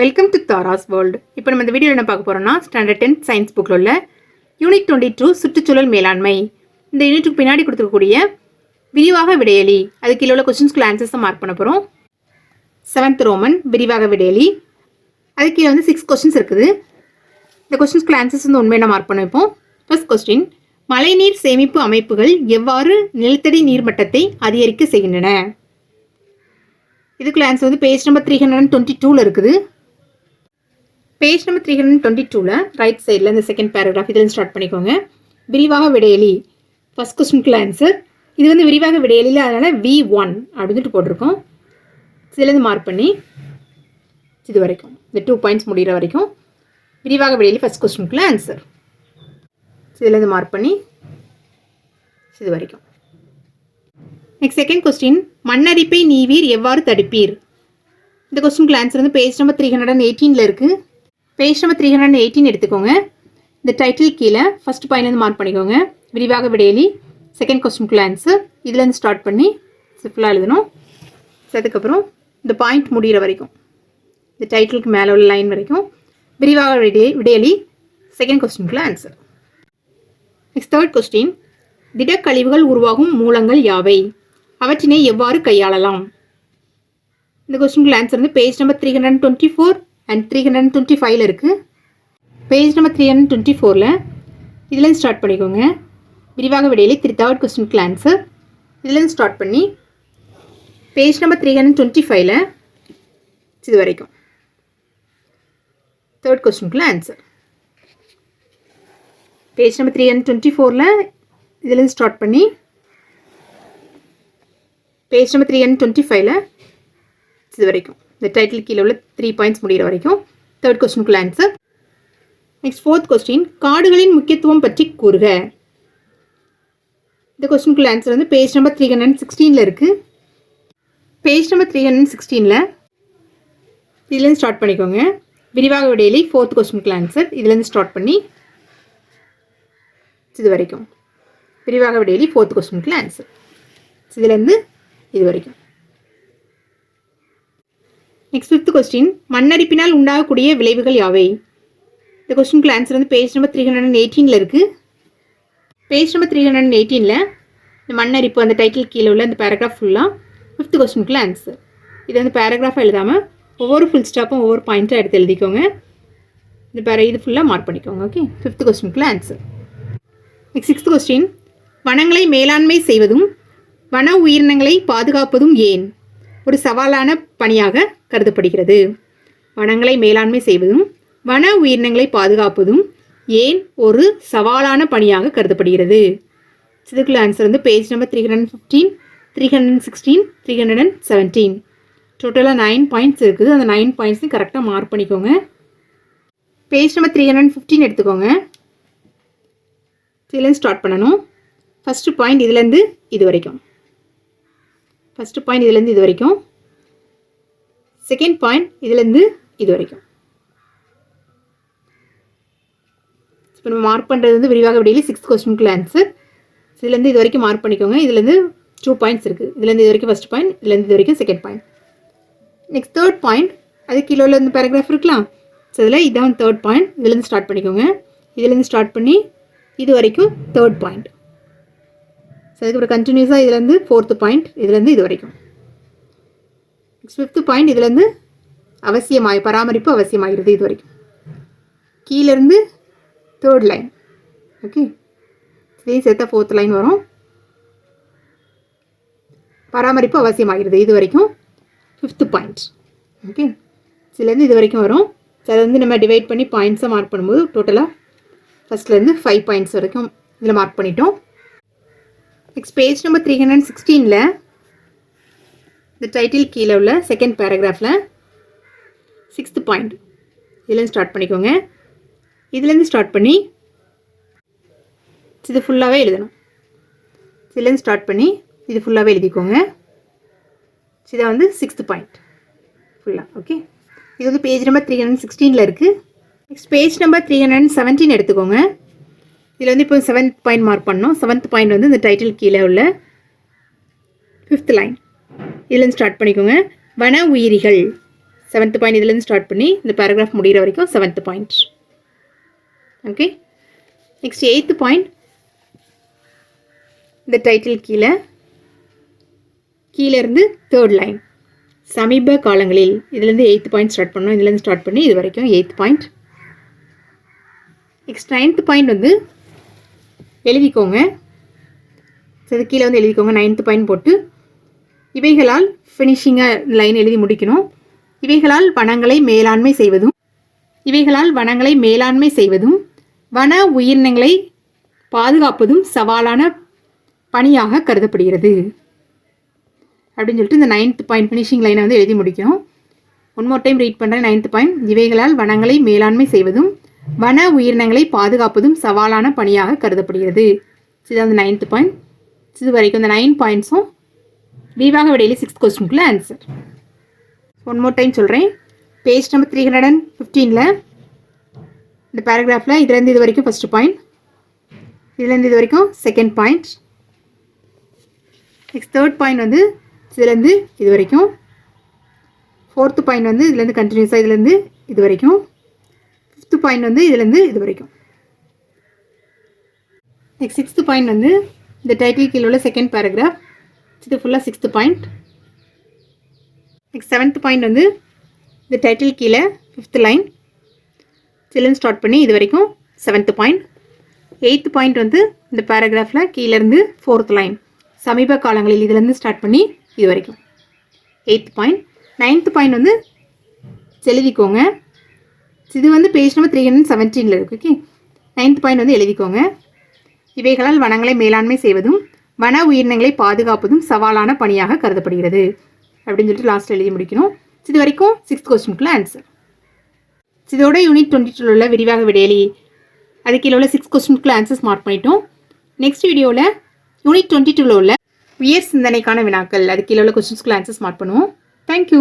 Welcome to Tara's world இப்போ நம்ம இந்த வீடியோ என்ன பார்க்க போகிறோம்னா ஸ்டாண்டர்ட் டென்த் சயின்ஸ் புக்கில் உள்ள யூனிட் டுவெண்ட்டி டூ சுற்றுச்சூழல் மேலாண்மை. இந்த யூனிட்டுக்கு பின்னாடி கொடுத்துருக்கக்கூடிய விரிவாக விடையலி அது கீழே உள்ள கொஸ்டின்ஸ்குள்ள ஆன்சர்ஸை மார்க் பண்ண போகிறோம் செவன்த் ரோமன் விரிவாக விடையலி. அது கீழே வந்து சிக்ஸ் கொஸ்டின்ஸ் இருக்குது. இந்த கொஸ்டின்ஸ்குள்ள ஆன்சர்ஸ் வந்து உண்மையான மார்க் பண்ண வைப்போம் ஃபர்ஸ்ட் கொஸ்டின் மழைநீர் சேமிப்பு அமைப்புகள் எவ்வாறு நிலத்தடி நீர்மட்டத்தை அதிகரிக்க செய்கின்றன? இதுக்குள்ள ஆன்சர் வந்து page number three hundred and twenty டூவில் இருக்குது. Page number three hundred twenty டூவில் ரைட் சைடில் இந்த செகண்ட் பேராகிராஃப் இதில் ஸ்டார்ட் பண்ணிக்கோங்க. விரிவாக விடையலி ஃபர்ஸ்ட் கொஸ்டினுக்குள்ள ஆன்சர் இது வந்து விரிவாக விடையலியில் அதனால் வி ஒன் அப்படின்ட்டு போட்டிருக்கோம். இதுலேருந்து மார்க் பண்ணி இது வரைக்கும் இந்த டூ பாயிண்ட்ஸ் முடிகிற வரைக்கும் விரிவாக விடையலி ஃபஸ்ட் கொஸ்டினுக்குள்ள ஆன்சர் இதுலேருந்து மார்க் பண்ணி இது வரைக்கும். நெக்ஸ்ட் செகண்ட் கொஸ்டின் மண்ணரிப்பை நீவீர் எவ்வாறு தடுப்பீர்? இந்த கொஸ்டினுக்கு ஆன்சர் வந்து page number three hundred and எயிட்டீனில் இருக்குது page number three hundred eighteen எடுத்துக்கோங்க. இந்த டைட்டில் கீழே ஃபர்ஸ்ட் பாயிண்ட் மார்க் பண்ணிக்கோங்க. விரிவாக விடையலி செகண்ட் கொஸ்டினுக்குள்ள ஆன்சர் இதுலேருந்து ஸ்டார்ட் பண்ணி சிம்பிளாக எழுதணும். அதுக்கப்புறம் இந்த பாயிண்ட் முடிகிற வரைக்கும் இந்த டைட்டிலுக்கு மேலே உள்ள லைன் வரைக்கும் விரிவாக விடையே விடையலி செகண்ட் கொஸ்டினுக்குள்ள ஆன்சர் நெக்ஸ்ட் தேர்ட் கொஸ்டின் திடக்கழிவுகள் உருவாகும் மூலங்கள் யாவை? அவற்றினை எவ்வாறு கையாளலாம்? இந்த கொஸ்டினுக்கு ஆன்சர் வந்து page number three hundred twenty four and three hundred twenty ஃபைவ்ல இருக்குது page number three hundred twenty ஃபோரில் இதுலேருந்து ஸ்டார்ட் பண்ணிக்கோங்க. விரிவாக விடையிலே த்ரீ தேர்ட் கொஸ்டினுக்கு ஆன்சர் இதுலேருந்து ஸ்டார்ட் பண்ணி page number three hundred twenty ஃபைவ்ல இது வரைக்கும். Third கொஸ்டினுக்குள்ள answer page number three hundred twenty ஃபோரில் இதுலேருந்து ஸ்டார்ட் பண்ணி page number three hundred twenty ஃபைவ்ல இது வரைக்கும். இந்த டைட்டில் கீழே உள்ள த்ரீ பாயிண்ட்ஸ் முடிகிற வரைக்கும் தேர்ட் கொஸ்டினுக்குள்ள ஆன்சர் நெக்ஸ்ட் ஃபோர்த் கொஸ்டின் காடுகளின் முக்கியத்துவம் பற்றி கூறுக. இந்த கொஸ்டினுக்குள்ள ஆன்சர் வந்து பேஜ் நம்பர் த்ரீ ஹண்ட்ரட் சிக்ஸ்டீனில் இருக்குது பேஜ் நம்பர் த்ரீ ஹண்ட்ரட் சிக்ஸ்டீனில் இதுலேருந்து ஸ்டார்ட் பண்ணிக்கோங்க. விரிவாக விடையிலே ஃபோர்த் கொஸ்டினுக்குள்ள ஆன்சர் இதுலேருந்து ஸ்டார்ட் பண்ணி இது வரைக்கும். விரிவாக விடையிலே ஃபோர்த் கொஸ்டினுக்குள்ள ஆன்சர் இதுலேருந்து இது வரைக்கும். நெக்ஸ்ட் ஃபிஃப்த் கொஸ்டின் மண்ணரிப்பினால் உண்டாகக்கூடிய விளைவுகள் யாவை? இந்த கொஸ்டினுக்குள்ள ஆன்சர் வந்து page number three hundred and எயிட்டீனில் இருக்குது page number three hundred and எயிட்டீனில் இந்த மண்ணரிப்பு அந்த டைட்டில் கீழே உள்ள அந்த பேராகிராஃப் ஃபுல்லாக ஃபிஃப்த் கொஸ்டினுக்குள்ள ஆன்சர் இது வந்து பேராகிராஃபாக எழுதாமல் ஒவ்வொரு ஃபுல் ஸ்டாப்பும் ஒவ்வொரு பாயிண்ட்டாக எடுத்து எழுதிக்கோங்க. இந்த பேர இது ஃபுல்லாக மார்க் பண்ணிக்கோங்க ஓகே ஃபிஃப்த் கொஸ்டினுக்குள்ள ஆன்சர் நெக்ஸ்ட் சிக்ஸ்த் கொஸ்டின் வனங்களை மேலாண்மை செய்வதும் வன உயிரினங்களை பாதுகாப்பதும் ஏன்? ஒரு சவாலான பணியாக கருதப்படுகிறது. வனங்களை மேலாண்மை செய்வதும் வன உயிரினங்களை பாதுகாப்பதும் ஏன் ஒரு சவாலான பணியாக கருதப்படுகிறது. இதுக்குள்ள ஆன்சர் வந்து page number three hundred fifteen three hundred sixteen three hundred and seventeen டோட்டலாக நைன் பாயிண்ட்ஸ் இருக்குது. அந்த நைன் பாயிண்ட்ஸையும் கரெக்டாக மார்க் பண்ணிக்கோங்க. Page number three hundred fifteen எடுத்துக்கோங்க. இதுலேருந்து ஸ்டார்ட் பண்ணணும். ஃபஸ்ட்டு பாயிண்ட் இதுலேருந்து இது வரைக்கும். ஃபஸ்ட்டு பாயிண்ட் இதுலேருந்து இது வரைக்கும். செகண்ட் பாயிண்ட் இதுலேருந்து இது வரைக்கும். இப்போ நம்ம மார்க் பண்ணுறது வந்து விரிவாக விடையில சிக்ஸ் கொஸ்டினுக்குள்ள ஆன்சர் இதுலேருந்து இது வரைக்கும் மார்க் பண்ணிக்கோங்க. இதுலேருந்து டூ பாயிண்ட்ஸ் இருக்குது இதுலேருந்து இது வரைக்கும் ஃபஸ்ட் பாயிண்ட் இதுலேருந்து இது வரைக்கும் second point next third point அது கீழே உள்ள இந்த பேராகிராஃப் இருக்கலாம். ஸோ இதில் இதான் தேர்ட் பாயிண்ட் இதுலேருந்து ஸ்டார்ட் பண்ணிக்கோங்க. இதுலேருந்து ஸ்டார்ட் பண்ணி இது வரைக்கும் தேர்ட் பாயிண்ட் ஸோ அதுக்கப்புறம் கண்டினியூஸாக இதுலேருந்து ஃபோர்த்து பாயிண்ட் இதுலேருந்து இது வரைக்கும். ஃபிஃப்த்து பாயிண்ட் இதுலேருந்து அவசியமாய் பராமரிப்பு அவசியமாகிறது இது வரைக்கும் கீழேருந்து தேர்ட் லைன் ஓகே இதையும் சேர்த்தா ஃபோர்த் லைன் வரும். பராமரிப்பு அவசியமாகிறது இது வரைக்கும் ஃபிஃப்த்து பாயிண்ட் ஓகே இதுலேருந்து இது வரைக்கும் வரும். ஸோ அதை வந்து நம்ம டிவைட் பண்ணி பாயிண்ட்ஸை மார்க் பண்ணும்போது டோட்டலாக ஃபஸ்ட்லேருந்து ஃபைவ் பாயிண்ட்ஸ் வரைக்கும் இதில் மார்க் பண்ணிட்டோம். Next page number three hundred சிக்ஸ்டீனில் இந்த டைட்டில் கீழே உள்ள செகண்ட் பேராகிராஃபில் சிக்ஸ்த்து பாயிண்ட் இதுலேருந்து ஸ்டார்ட் பண்ணிக்கோங்க. இதுலேருந்து ஸ்டார்ட் பண்ணி இது ஃபுல்லாகவே எழுதணும். இதுலேருந்து ஸ்டார்ட் பண்ணி இது ஃபுல்லாகவே எழுதிக்கோங்க. இதை வந்து சிக்ஸ்த்து பாயிண்ட் ஃபுல்லாக ஓகே இது வந்து பேஜ் நம்பர் த்ரீ ஹண்ட்ரட் சிக்ஸ்டீனில் இருக்குது next page number three hundred seventeen எடுத்துக்கோங்க. இதில் வந்து இப்போ செவன்த் பாயிண்ட் மார்க் பண்ணோம். செவன்த் பாயிண்ட் வந்து இந்த டைட்டில் கீழே உள்ள ஃபிஃப்த் லைன் இதுலேருந்து ஸ்டார்ட் பண்ணிக்கோங்க. வன உயிரிகள் செவன்த் பாயிண்ட் இதுலேருந்து ஸ்டார்ட் பண்ணி இந்த பேராகிராஃப் முடிகிற வரைக்கும் seventh point okay next eighth point இந்த டைட்டில் கீழே கீழே இருந்து தேர்ட் லைன் சமீப காலங்களில் இதுலேருந்து எயித்து பாயிண்ட் ஸ்டார்ட் பண்ணோம். இதுலேருந்து ஸ்டார்ட் பண்ணி இது வரைக்கும் eighth point next ninth point வந்து எழுதிக்கோங்க. ஸோ இது கீழே வந்து எழுதிக்கோங்க. நைன்த் பாயிண்ட் போட்டு இவைகளால் ஃபினிஷிங்காக லைன் எழுதி முடிக்கணும். இவைகளால் வனங்களை மேலாண்மை செய்வதும் இவைகளால் வனங்களை மேலாண்மை செய்வதும் வன உயிரினங்களை பாதுகாப்பதும் சவாலான பணியாக கருதப்படுகிறது. அப்படின்னு சொல்லிட்டு இந்த நைன்த் பாயிண்ட் ஃபினிஷிங் லைனை வந்து எழுதி முடிக்கணும். ஒன் மோர் டைம் ரீட் பண்ணுறேன் நைன்த் பாயிண்ட் இவைகளால் வனங்களை மேலாண்மை செய்வதும் வன உயிரினங்களை பாதுகாப்பதும் சவாலான பணியாக கருதப்படுகிறது. இது அந்த நைன்த் பாயிண்ட் இது வரைக்கும் இந்த நைன் பாயிண்ட்ஸும் விவாக விடையில் சிக்ஸ்த் கொஸ்டினுக்குள்ள ஆன்சர் ஒன் மோர் டைம் சொல்கிறேன் page number three hundred and ஃபிஃப்டீனில் இந்த பேராகிராஃபில் இதுலேருந்து இது வரைக்கும் ஃபஸ்ட்டு பாயிண்ட் இதுலேருந்து இது வரைக்கும் second point next third point வந்து இதுலேருந்து இது வரைக்கும். ஃபோர்த்து பாயிண்ட் வந்து இதுலேருந்து கண்டினியூஸாக இதுலேருந்து இது வரைக்கும். ஃபிஃப்த்து பாயிண்ட் வந்து இதுலேருந்து இது வரைக்கும். நெக்ஸ்ட் சிக்ஸ்த்து பாயிண்ட் வந்து இந்த டைட்டில் கீழே உள்ள செகண்ட் பேராகிராஃப் இது ஃபுல்லாக sixth point next seventh point வந்து இந்த டைட்டில் கீழே ஃபிஃப்த் லைன் இதுலேருந்து ஸ்டார்ட் பண்ணி இது வரைக்கும் செவன்த்து பாயிண்ட் எயித்து பாயிண்ட் வந்து இந்த பேராகிராஃபில் கீழேருந்து ஃபோர்த் லைன் சமீப காலங்களில் இதுலேருந்து ஸ்டார்ட் பண்ணி இது வரைக்கும். எயித்து பாயிண்ட் நைன்த்து பாயிண்ட் வந்து எழுதிக்கோங்க. இது வந்து பேஜ் நம்பர் த்ரீ ஹண்ட்ரட் செவன்டீனில் இருக்குது ஓகே நைன்த் பாயிண்ட் வந்து எழுதிக்கோங்க. இவைகளால் வனங்களை மேலாண்மை செய்வதும் வன உயிரினங்களை பாதுகாப்பதும் சவாலான பணியாக கருதப்படுகிறது. அப்படின்னு சொல்லிட்டு லாஸ்ட் எழுதி முடிக்கணும். இது வரைக்கும் சிக்ஸ்த் கொஸ்டினுக்குள்ள ஆன்சர் இதோட யூனிட் டுவெண்ட்டி டூவில் உள்ள விரிவாக விடையலி. அது கீழே உள்ள சிக்ஸ் கொஸ்டினுக்குள்ள ஆன்சர்ஸ் மார்க் பண்ணிட்டோம். நெக்ஸ்ட் வீடியோவில் யூனிட் டுவெண்ட்டி டூவில் உள்ள உயர் சிந்தனைக்கான வினாக்கள் அது கீழே உள்ள கொஸ்டின்ஸ்க்குள்ள ஆன்சர்ஸ் மார்க் பண்ணுவோம். Thank you